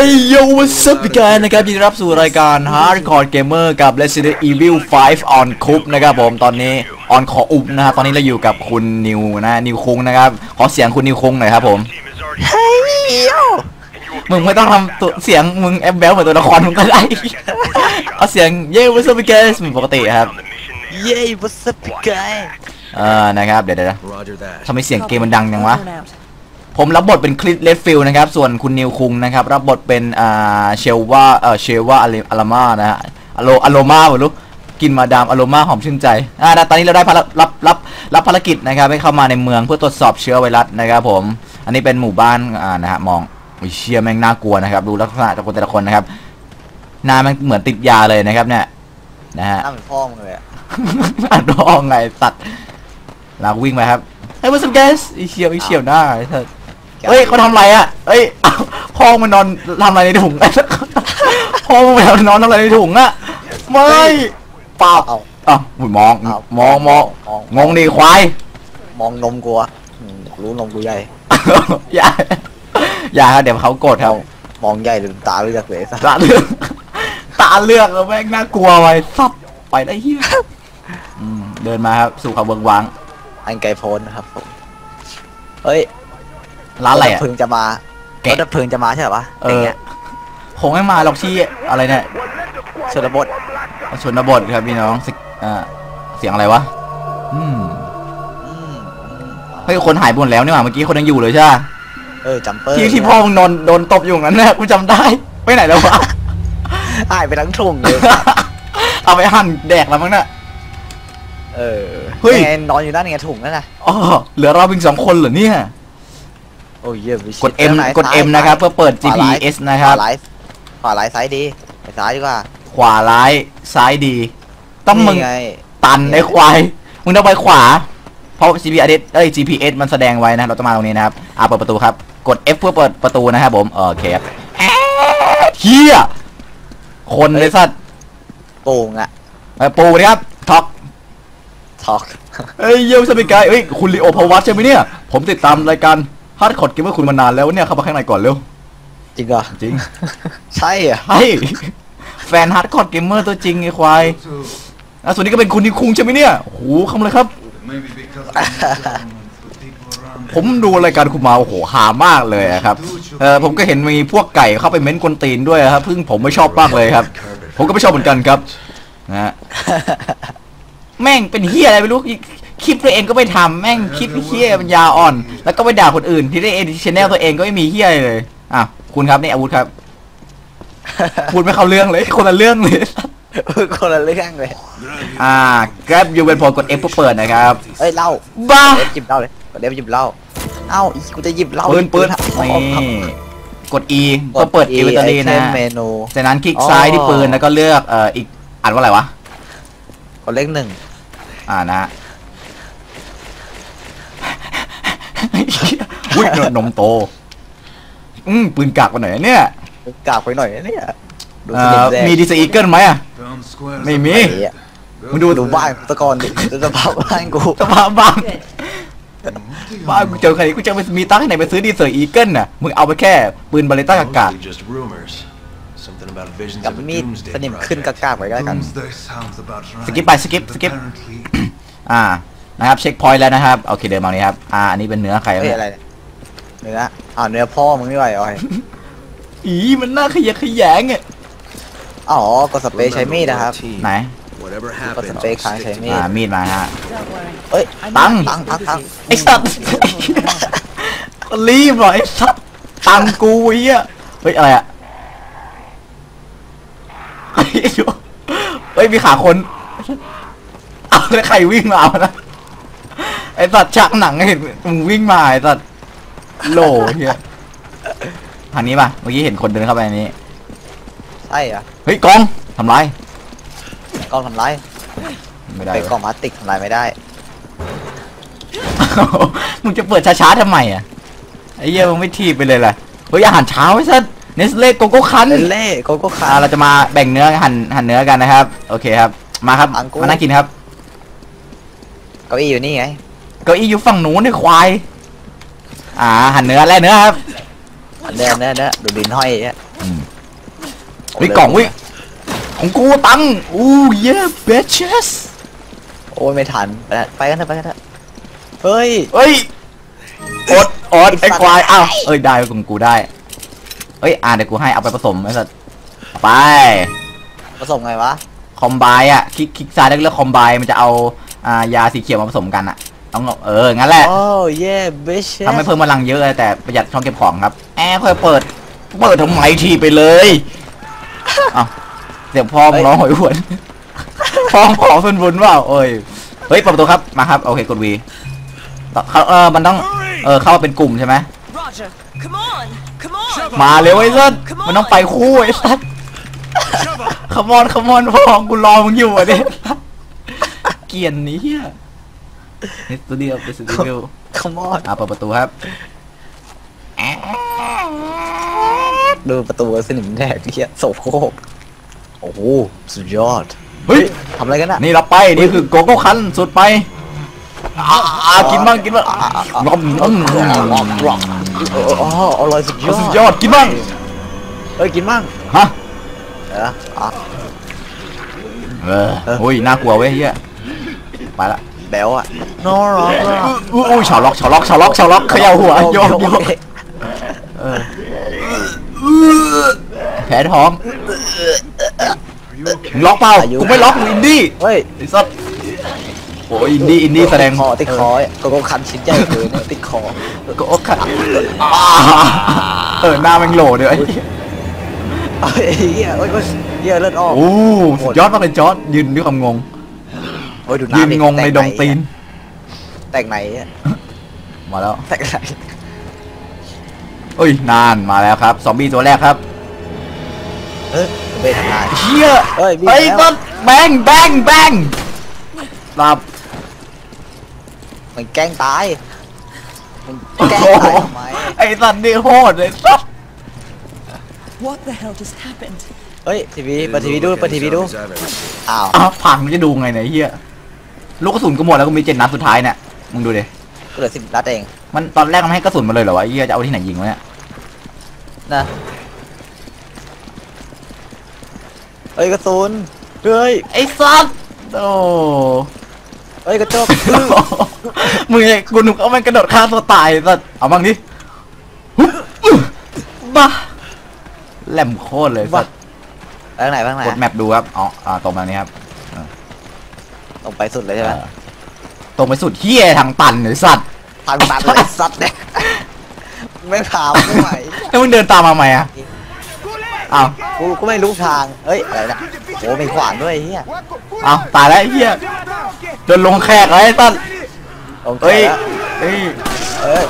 เฮ้ยโยวัสดุกันนะครับยินดีรับสู่รายการ Hardcore Gamer กับ Resident Evil 5 on Cup นะครับผมตอนนี้ on ขออุบนะครับตอนนี้เราอยู่กับคุณนิวนะนิวคุงนะครับ ขอเสียงคุณนิวคุงหน่อยครับผมเฮ้ยโยมึงไม่ต้องทำตัวเสียงมึงแอบแบลเหมือนตัวละครมึงก็ได้ เอาเสียงเย้วัสดุกันเหมือนปกติครับเย้วัสดุไกเออนะครับเดี๋ยวเดี๋ยว Roger that. ทำไมเสียงเกมมันดังจังวะ Phone out. ผมรับบทเป็นคลิปเลดฟิลนะครับ ส่วนคุณนิวคุงนะครับ รับบทเป็นอ่าเชลว่าเออเชลว่าอะลามานะฮะอโลอโลมาไม่รู้กินมาดามอโลมาหอมชื่นใจ อ่า ตอนนี้เราได้ภารรับรับรับภารกิจนะครับให้เข้ามาในเมืองเพื่อตรวจสอบเชื้อไวรัสนะครับผม อันนี้เป็นหมู่บ้าน อ่า นะฮะ มองอุ๊ยเชี่ยแม่งน่ากลัวนะครับ ดูลักษณะจากคนแต่ละคนนะครับ หน้าแม่งเหมือนติดยาเลยนะครับ เนี่ย นะฮะหน้าเหมือนพ่อมึงเลยอะอ่านร้องไงตัดเราวิ่งไปครับเฮ้ยวัสดุแกสอีเชี่ยวอีเชี่ยวหน้าไอ้เธอ เฮ้ยเขาทำอะไรอะเฮ้ยอ้าวพ่อมันนอนทำอะไรในถุงพ่อมันไปนอนทำอะไรในถุงอะไม่เปล่าเอาอ้าวอุ๊ยมองเอามองมองมองงงดีควายมองนมกูอะอืมรู้นมกูใหญ่อย่าอย่าครับเดี๋ยวเขาโกรธครับมองใหญ่หรือตาเลือกเลยสัสตาเลือกตาเลือกแล้วแม่งน่ากลัวไว้ซับไปได้เฮียอืมเดินมาครับสู่เขาเบิงวางอันไกลโพ้นนะครับผมเฮ้ย ร้านอะไรถดัอะบเพลิงจะมาแกะ รถดับเพลิงจะมาใช่เหรอวะเออ ย่างอเงี้ยคงไม่มาหรอกที่อะไรเนี่ยชนบทชนบทครับพี่น้องสิอ่าเสียงอะไรวะอืมอืมอืมเฮ้ยคนหายไปหมดแล้วนี่หว่าเมื่อกี้คนยังอยู่เลยใช่ปะเออจัมเปอร์ที่ที่พ่อมึงนอนโดนตบอยู่นั้นนะกูจำได้ไปไหนแล้ววะ หายไปทั้งทุ่งเลย เอาไปหั่นแดกแล้วมั้งน่ะ เออเฮ้ยไงนอนอยู่นั่นไงถุงนั่นน่ะอ๋อเหลือเราเพียงสองคนเหรอเนี่ย โอ้ยเยี่ยมวิชิตกด M ไหนกดซ้าย M นะครับเพื่อเปิดขวาไล GPS นะครับ ขวาไลฟ์ขวาไลฟ์ซ้ายดีไปซ้ายดีกว่า ขวาร้ายซ้ายดี ต้องมึงนี่ไงตันไอ้ควายมึงต้องไปขวา เพราะ GPS เอ้ย GPS มันแสดงไว้นะเราต้องมาตรงนี้นะครับอ่าเปิดประตูครับ กด F เพื่อเปิดประตูนะครับผมโอเคครับแอ๊ะเฮียคนเลยสัตว์โป่งอะไปปูนะครับท็อกทอก เอ้ยเยี่ยมสมิกายเอ้ย คุณลีโอพาวัตใช่ไหมเนี่ย ผมติดตามรายการ ฮาร์ดคอร์ดเกมเมอร์คุณมานานแล้วเนี่ยเข้ามาข้างในก่อนเร็ว จริงเหรอจริง ใช่เหรอใช่แฟนฮาร์ดคอร์ดเกมเมอร์ตัวจริงไอ้ควายอะส่วนนี้ก็เป็นคุณนิคุงใช่ไหมเนี่ยโอ้โหเข้ามาเลยครับ Maybe because I'm the people around ผมดูรายการคุณมาโอ้โหหามากเลยอะครับเออผมก็เห็นมีพวกไก่เข้าไปเม้นกวนตีนด้วยครับซึ่งผมไม่ชอบมากเลยครับ ผมก็ไม่ชอบเหมือนกันครับนะฮะแม่งเป็นเฮียอะไรไม่รู้ คลิปตัวเองก็ไม่ทำแม่งคลิปเฮียมันยาอ่อน แล้วก็ไปด่าคนอื่นที่ได้เอ็นชแนลตัวเองก็ไม่มีเฮียอะไรเลยอะคุณครับนี่อาวุธครับพูดไม่เข้าเรื่องเลยคนละเรื่องเลยคนละเรื่องเลย อ่า grab you เป็นพอกด F เพื่อเปิดนะครับเอ้ยเหล้าบ้าเดฟหยิบเหล้าเลยกดเดฟหยิบเหล้าเอ้าอีกูจะหยิบเหล้าปืนปืนเอานี่เอากด E เพื่อเปิด E inventory นะ item เมนูจากนั้นคลิกอ๋อซ้ายที่ปืนแล้วก็เลือกเอ่ออีกอ่านว่าอะไรวะกดเลขหนึ่งอ่านะ ฮะอุ้ยนมโต อืมปืนกักมาหน่อยนะเนี่ย กากไปหน่อยนะเนี่ยดูเอ่สนิอมแดงมีดีซอีเกิลไหมอะ Found squares ไม่ of มีไอ้เหี้ยมึงดูดูบ้านกูตะกอนดิดูสภาพบ้านกูสภาพบ้านบ้านกูเจอใครกูจะไปมีตังค์ที่ไหนไปซื้อดีเซอร์อีเกิลน่ะ มึงเอาไปแค่ปืนบาเลต้ากาก Mostly just rumors. Something about visions กับ of a มีด doomsday สนิมขึ้น project. กากๆไปก็แล้วกัน Doomsday sounds about right. สกิปไปสกิปสกิป Apparently, อ่า นะครับเช็คพอยต์แล้วนะครับโอเคเดินมานี้ครับอ่าอันนี้เป็นเนื้อใครวะเฮ้ยเนี่ยอะไรเนี่ยเนื้ออ้าวเนื้อพ่อมึงไม่ไหวเหรอไอ้อีมันน่าขยะแขยงอะอ๋อกดสเปรย์ใช้มีดนะครับ ไหน whatever กด happens, สเปรย์ค้างใช้มีดอ่ามีดมาฮะ Don't worry. เอ้ยตังค์ตังค์ตังค์ตังค์ไอ้สัตว์ รีบเหรอไอ้สัตว์ตังกูไอ้เหี้ยเฮ้ยอะไรอะเฮ้ยอยู่เฮ้ยมีขาคนเอาแล้วใครวิ่งมาเอานะ ไอ้สัตว์ชักหนังเห็นมึงวิ่งมาไอ้สัตว์โหลเฮียทางนี้ป่ะเมื่อกี้เห็นคนเดินเข้าไปในนี้ใช่เหรอเฮ้ยกองทำไรกล้องทำลายไม่ได้เป็นกล้องพลาสติกทำลายไม่ได้ มึงจะเปิดช้าๆทำไมอะไอ้เหี้ยมึงไม่ทีบไปเลยล่ะเฮ้ยอาหารเช้าไอ้สัตว์เนสเล่โกโก้คันเล่นเล่โกโก้คาอ่าเราจะมาแบ่งเนื้อหั่นหั่นเนื้อกันนะครับ โอเคครับ มาครับอังกูมานั่งกินครับเก้าอี้อยู่นี่ไง เก้าอี้อยู่ฝั่งนู้นไอ้ควาย อ่า หั่นเนื้อแล่เนื้อครับอันเนี้ยเนี้ยเนี้ยดูดินห้อยเนี่ยอืเฮ้ยกล่องเว้ยของกูตังค์อู้เย้เบชสโอ้ยไม่ทันไปแล้วไปกันเถอะไปกันเถอะเฮ้ยเฮ้ยอดอดไอ้ควายอ้าวเอ้ยได้ของกูได้เฮ้ยอ่าเดี๋ยวกูให้เอาไปผสมไอ้สัสเอาไป ผสมไงวะ คอมไบอะคลิกคลิกซ้ายแล้วก็เลือกคอมไบมันจะเอาอ่ายาสีเขียวมาผสมกันอะ ต้องเอาเออ งั้นแหละโอ้เย่เบชทำให้เพิ่มพลังเยอะเลยแต่ประหยัดช่องเก็บของครับ แอบเพิ่มเปิด เปิดทำไมทีไปเลยอ้าวเดี๋ยวพ่อมึงร้องหอยหวนพ่อขอเพื่อนบุญว่าโอ้ย เฮ้ยเปิดประตูครับ มาครับ โอเคกดวีเขาเออ มันต้อง เออ เข้ามาเป็นกลุ่มใช่ไหม Roger. Come on. Come on. มาเร็วไอ้สัสมันต้องไปคู่ไอ้สัสขมอนขมอนพ่อกูรอมึงอยู่อะดิเกลียนนี้เฮีย ในสตูดิโอเป็นสตูดิโอคอมอนอ่าเปิดประตูครับ ดูประตูสนิมแดกเฮียโสโครกโอ้โหสุดยอดเฮ้ยทำอะไรกันอะนี่เราไป นี่คือโกโก้คันสุดไปอ่าอ่ากินบ้างกินบ้างร้อมร้อมร็อกร็อกเอออ๋ออร่อยสุดยอดสุดยอดกินบ้างเอ้ยกินมั่งฮะเอออะเออโอ้ยน่ากลัวเว้ยเฮียไปละ แบลอะนอรออู้อู้ชาวล็อกชาวล็อกชาวล็อกชาวล็อกเขย่าหัวโยกโยกเออแผลท้องมึงล็อกเปล่ากูไม่ล็อกมึงอินดี้เฮ้ยไอ้สัสโอ้ยอินดี้อินดี้แสดงคอติดคอโกโก้คันชิ้นใหญ่เลยเนี่ยติดคอโกโก้คันเออหน้าแม่งโหลเดี๋ยวไอ้เฮ้ยเฮียเฮ้ยเฮ้ยเฮียเลือดออกโอ้สุดยอดมากเลยจอร์ดยืนด้วยความงงโอ้ยดูยืนน้ำดิงงในดงตีน แตกไหนอะมาแล้ว แตกไหนเอ้ย นานมาแล้วครับ ซอมบี้ตัวแรกครับเออเบทำงาน เชี่ยเอ้ยวิ่งไอ้แล้วต้นแบงแบงแบงรับ มันแกล้งตาย มันโอ้แกล้งโหตายทำไมไอ้สัตว์นี่โหดเลยสัส What the hell just happened? เฮ้ยทีวีเปิดทีวีดูเปิดทีวีดู อ้าว อ้าวผังมันจะดูไงเนี่ยไอ้เฮีย ลูกกระสุนก็หมดแล้วก็มีเจ็ดนัดสุดท้ายเนี่ยมึงดูดิก็เหลือสิบนัดเองมันตอนแรกมันให้กระสุนมาเลยเหรอวะไอ้เฮียจะเอาที่ไหนยิงวะเนี่ยนะเฮ้ยกระสุนเฮ้ยไอ้สัตว์โอ้เฮ้ยกระจกมึงไอ้กูนึกว่ามันกระโดดฆ่าตัวตายสัตว์เอาบ้างดิฮึบอื้อบ้าแหลมโคตรเลยสัตว์ไปทางไหนไปทางไหน กดแมปดูครับ อ๋ออ่าตรงมานี้ครับ ตรงไปสุดเลยใช่ไหมเออตรงไปสุดเฮียทางตันเลยสัตว์พันตันเลยสัตว์เนี่ยไม่ถามไม่ไหวแล้วมึงเดินตามมาไหมอะอ้าวกูก็ไม่รู้ทางเฮ้ยอะไรนะโอ้มีขวานด้วยไอ้เฮียอ้าวตายแล้วไอ้เฮียจนลงแขกเลยไอ้สัตว์โอเคเฮ้ยแล้วเฮ้ยเอ้ย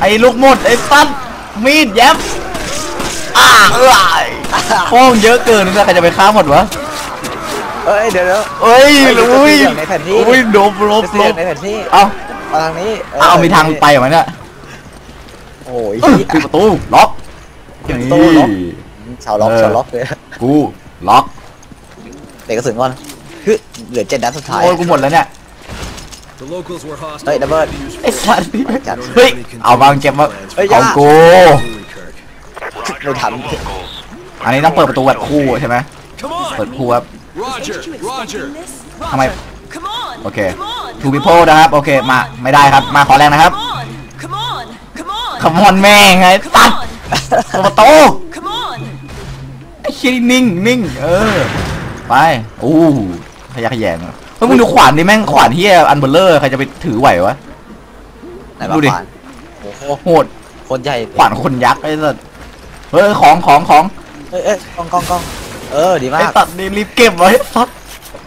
ไอ้ลูกหมดไอ้สัตว์มีดแย็บอ้าเอ้ย ฟ้องเยอะเกินนะใครจะไปฆ่าหมดวะเอ้ยเดี๋ยวเดี๋ยวเอ้ยเฮ้ยลุยจะเสี่ยงในแผนที่อุ้ยโดบลบจะลเสียบงในแผนที่เอามาทางนี้เอามีทางไปเหรอเนี่ยโอ้ยปิดประตูล็อกอย่างนี้ประตูล็อกชาวล็อกเออชาวล็อกเลยกูล็อกเด็กกระสุนก่อนคือเหลือเจ็ดนัดสุดท้ายโอ้ยกูหมดแล้วเนี่ย The locals were hostile. เฮ้ยดับเบิลไอ้สัตว์จัดเฮ้ยเอาบางเก็บมาเฮ้ยเอาย่ากู Holy Kirk. ไม่ทัน อันนี้ต้องเปิดประตูแบบคู่ใช่ไหม Come เปิด on! คู่ครับ Roger! Did you Roger! expecting this? Come on. Roger. Come on. โอเค Come on. ทูบิโพนะครับ โอเค มาไม่ได้ครับ มาขอแรงนะครับ Come on. Come on. Come on. ขมอนแม่งไง Come ตัด on. เปิดประตู Come on. ไอ้เชี่ยนิ่งนิ่งเออ ไปอู้ขยะแขยงเฮ้ยมึงดูขวานดิแม่งขวานเฮียอันเบลเลอร์ใครจะไปถือไหววะไหนดูมาดิขวานโอ้โหโหดคนใหญ่ขวานคนยักษ์ไอ้สัสเฮ้ยของของของ เอ้ยเอ้ยกล้องกล้องกล้องเออดีมาไอ้กสัตว์นี่รีบเก็บไว้สัตว์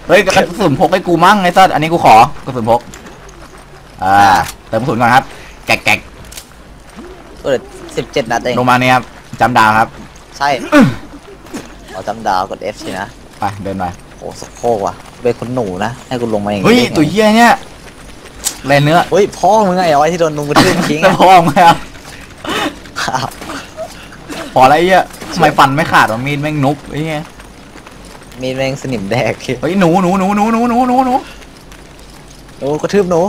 เฮ้ยกระสุนพกให้กูมั่งไอ้สัตว์อันนี้กูขอกระสุนพก อ่าเติมกระสุนก่อนครับ แกกแกกเออสิบเจ็ดนัดเองลงมาเนี่ยครับจำดาวครับใช่เอาจำดาวกด F สินะไปเดินไปโอ้สกโครกว่ะเป็นคนหนูนะให้กูลงมาอย่างเฮ้ยนี้ตัวเหี้ยเนี่ยแลนเนื้อเฮ้ยพ่อมึงไงเอาไว้ที่โดนนุงกระทืบทิ้งแล้วอะพองไหมครับ อ้าว พออะไรเหี้ย ทำไมฟันไม่ขาดวะมีดแม่งนุบไอ้เหี้ยมีแมงสนิมแดกเฮ้ยหนูหนูหนูหนูหนูหนูหนูหนูโอ้กระทืบหนู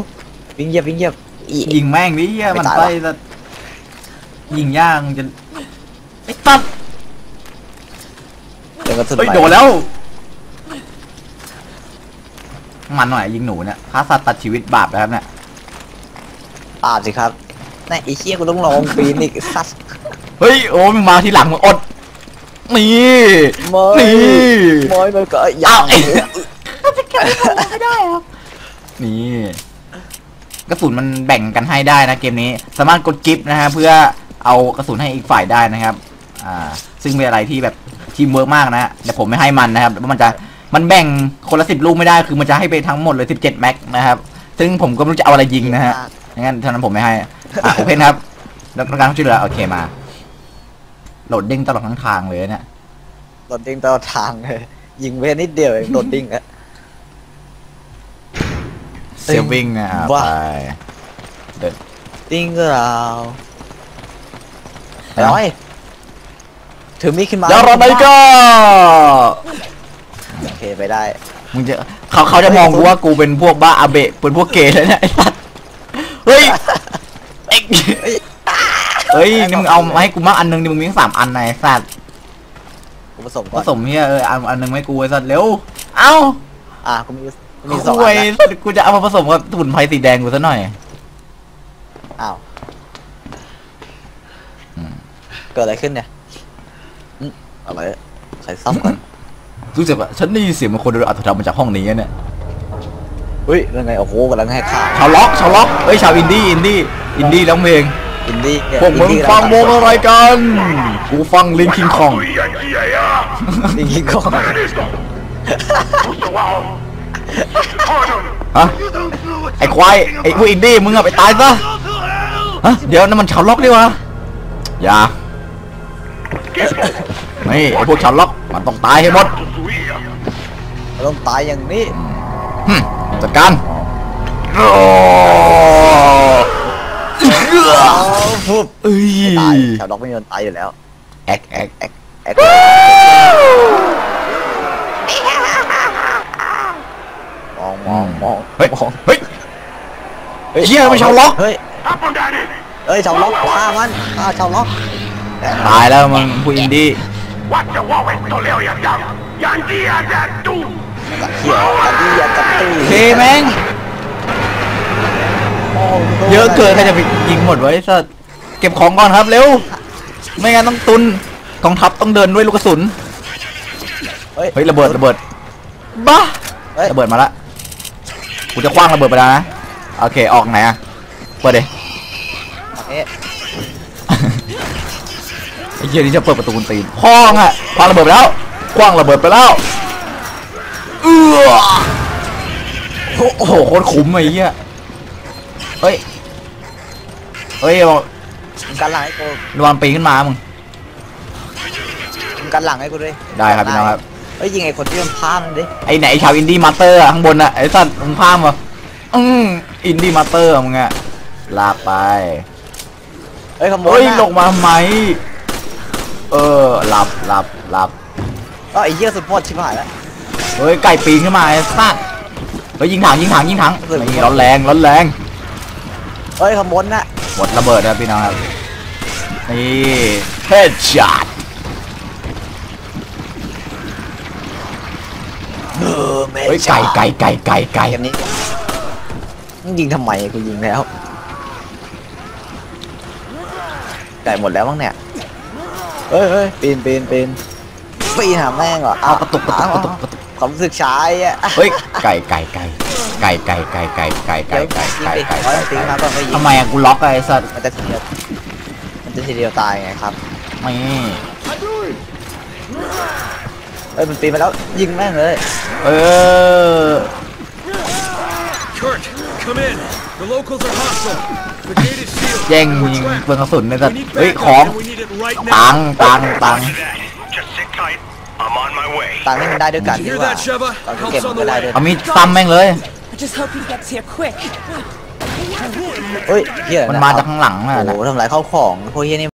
วิ่งเหยียบวิ่งเหยียบอี ยิงแม่งดิเหี้ยไม่มันตายไปวะสัตว์ยิงย่างจะไอ้ตัดเดี๋ยวกระสุนเฮ้ยไปโดนแล้ว มันหน่อยยิงหนูเนี่ยฆ่าสัตว์ตัดชีวิตบาปนะครับเนี่ยอาบสิครับนี่ไอ้เชี่ยกูต้องลองปีนอีกสัสเฮ้ยโอ้มึงมาทีหลังมึงอด นี่มอยนี่มอยมันก็ยัเอางไอ้นี่กระสุนมันแบ่งกันให้ได้นะเกมนี้ สามารถกดกิฟต์นะฮะเพื่อเอากระสุนให้อีกฝ่ายได้นะครับ อ่า ซึ่งเป็นอะไรที่แบบทีมเวิร์กมากนะฮะแต่ผมไม่ให้มันนะครับเพราะมันจะมันแบ่งคนละสิบลูกไม่ได้คือมันจะให้ไปทั้งหมดเลยสิบเจ็ดแม็กนะครับ ซึ่งผมก็ไม่รู้จะเอาอะไรยิงนะฮะงั้นเท่านั้นผมไม่ให้อะโอเคครับแล้วการช่วยเหลือโอเคมา โหลดเด้งตลอดทั้งทางเลยเนี่ยโดดดิ้งตลอดทางเลย ยิงเวนิดเดียวเองโดดดิ้งอะ เซฟวิ่งอะว่าไปดิ้งก็เราไอ้น้อยถือมีดขึ้นมาแล้วเราไปก็โอเคไปได้ มึงจะเขาเขาจะมองกูว่ากูเป็นพวกบ้าอาเบะเป็นพวกเกย์แล้วเนี่ยไอ้สัสเฮ้ยเอ้ยเฮ้ย นี่มึงเอามาให้กูมากอันนึงนี่มึงมีทั้งสามอันนะไอ้สัตว์กูผสมผก่อนสมเฮียเอออันอันนึงให้กูไอ้สัตว์เร็วเอ้าอะกูมีกูมีสองคุอัยนนะสัตว์กูจะเอามาผสมกับสมุนไพรสีแดงกูซะหน่อย อ้าวอืม เกิดอะไรขึ้นเนี่ยอืมอะไรใครซ่อมก่อนรู้สึกว่าฉันได้ยินเสียงมันคนเดินอัตถธรรมมาจากห้องนี้เนี่ยเฮ้ยยังไงโอ้โหกำลังให้ข่าวชาวล็อกชาวล็อกเอ้ยชาวอินดี้อินดี้อินดี้ร้องเพลง อินดี้เนี่ยพวกมึงอินดี้ฟังวงกำลัอะไรกัน กูฟังลิงคิงคองอินดี้ก็ฮะไอ้ควายไอ้พวกอินดี้มึงอะไปตายซะฮะเดี๋ยวนั่นมันชาวล็อกดีวะอย่านี่ไอ้พวกชาวล็อกมันต้องตายให้หมดมันต้องตายอย่างนี้หึจัดการ โอ้อ้าฟุบเอ้ยตายชาวล็อกไม่มีวันตายอยู่แล้วแอกแอกแอกแอกมองมองมองเฮ้ยมองเฮ้ยเหี้ยมันชาวล็อกเฮ้ยเฮ้ยชาวล็อกฆ่ามันฆ่าชาวล็อกตายแล้วมึงพวกอินดี้เหี้ยตัดดีอย่าตัดตีเคแม่งมง เยอะเกินใครจะไปยิงหมดไว้สัสเก็บของก่อนครับเร็ว ไม่งั้นต้องตุนกองทัพต้องเดินด้วยลูกกระสุน เฮ้ยเฮ้ยระเบิดระเบิดบ้าเฮ้ยระเบิดมาละกูจะคว้างระเบิดไปแล้วนะโอเคออกไหนอะเปิดดิเอ๊ะไอ้เหี้ยนี่จะเปิดประตูตีนพ้องอะคว้างระเบิดไปแล้วคว้างระเบิดไปแล้วเอื้อโอ้โหโคตรคุ้มไอ้เหี้ย เฮ้ย เฮ้ยระวังมึงกันหลังให้กูระวังปีนขึ้นมามึง มึงกันหลังให้กูด้วยได้ครับพี่น้องครับ เฮ้ยยิงไอ้คนที่มันพามันดิไอ้ไหนชาวอินดี้มาสเตอร์อะข้างบนอะไอ้สัตว์มึงพามเหรออืมอินดี้มาสเตอร์มึงอะลากไปเฮ้ยขโมยเฮ้ยนะลงมาทำไม เออหลับหลับหลับก็ไอ้เหี้ยสุดโพดชิบหายแล้ว เฮ้ยไก่ปีนขึ้นมาไอ้สัตว์เฮ้ยยิงถังยิงถังยิงถังเฮ้ยนี่ร้อนแรงร้อนแรง เฮ้ยขโมยนะหมดระเบิดครับพี่น้องครับนี่เฮดช็อตเออแม่เฮ้ยไก่ไก่ไก่ไก่ไก่เกมนี้มึงยิงทำไมกูยิงแล้วไก่หมดแล้วมั้งเนี่ยเฮ้ยเฮ้ยปีนปีนปีนปีนหาแม่งเหรอเอากระตุกกระตุกกระตุกกระตุกความรู้สึกชายอะเฮ้ยไก่ไก่ไก่ ไก่ไก่ไก่ไก่ไก่ไก่ไก่ไก่ไก่ไก่ตีมาก่ไปยิงทำไมอะกูล็อกไอ้สัตว์มันจะทีเดียวมันจะทีเดียวตายไงครับไม่เฮ้ยมันปีนไปแล้วยิงแม่งเลยเออ Kurt, come in. The locals are hostile. The gate is sealed. แย่งยิงเปลืองกระสุนในสัตว์เฮ้ยของตังตังตัง just sit tight I'm on my way ตังให้มันได้ด้วยกันดีกว่าตอนเก็บมันก็ได้ way. ด้วยเอามีดซ้ำแม่งเลย just hope he gets here quick. เฮ้ยเฮียมันมาจากข้างหลังโอ้น่ะโหนะทำลายข้าวของพวกเฮียนี่